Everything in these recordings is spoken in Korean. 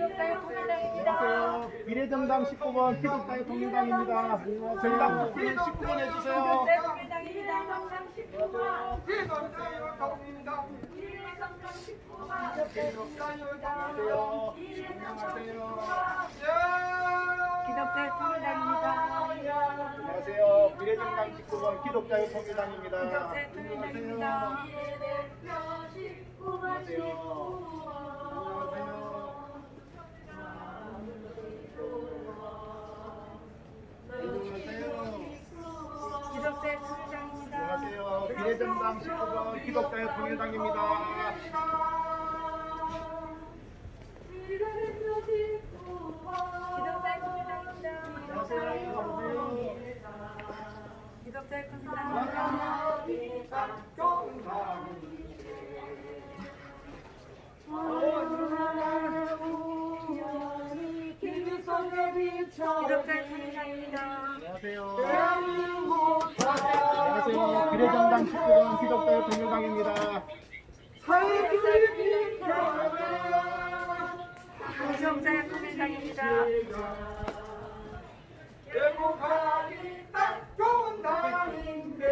안녕하세요. 미래정당 19번 기독자유 통일당입니다. 정당 국민 19번 해주세요. 안녕하세요. 기독자 통일당입니다. 안녕하세요. 미래정당 19번 기독자유 통일당입니다. 기독자 통일당입니다. 기독자 정당 19번 기독자유 통일당입니다. 기독자 통일당 미래정당 19번 기독자유 통일당입니다. 기독자 통일당입니다. 대목하기 딱 좋은 당인데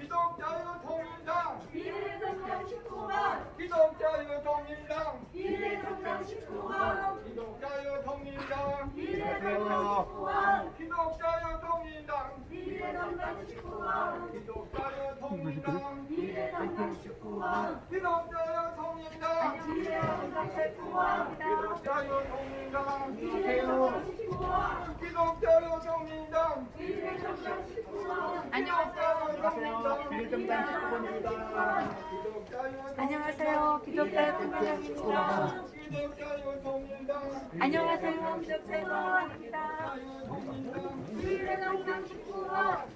기독자유 통일당 미래정당 19번 기독자유 통일당 미래정당 19번 기독자유 통일당 미래정당 19번 기독자 기독자여 통일당 기독자 통일당 기독자여 안녕하세요. 기독자 통일당입니다. 안녕하세요. 기독자 통일당입니다.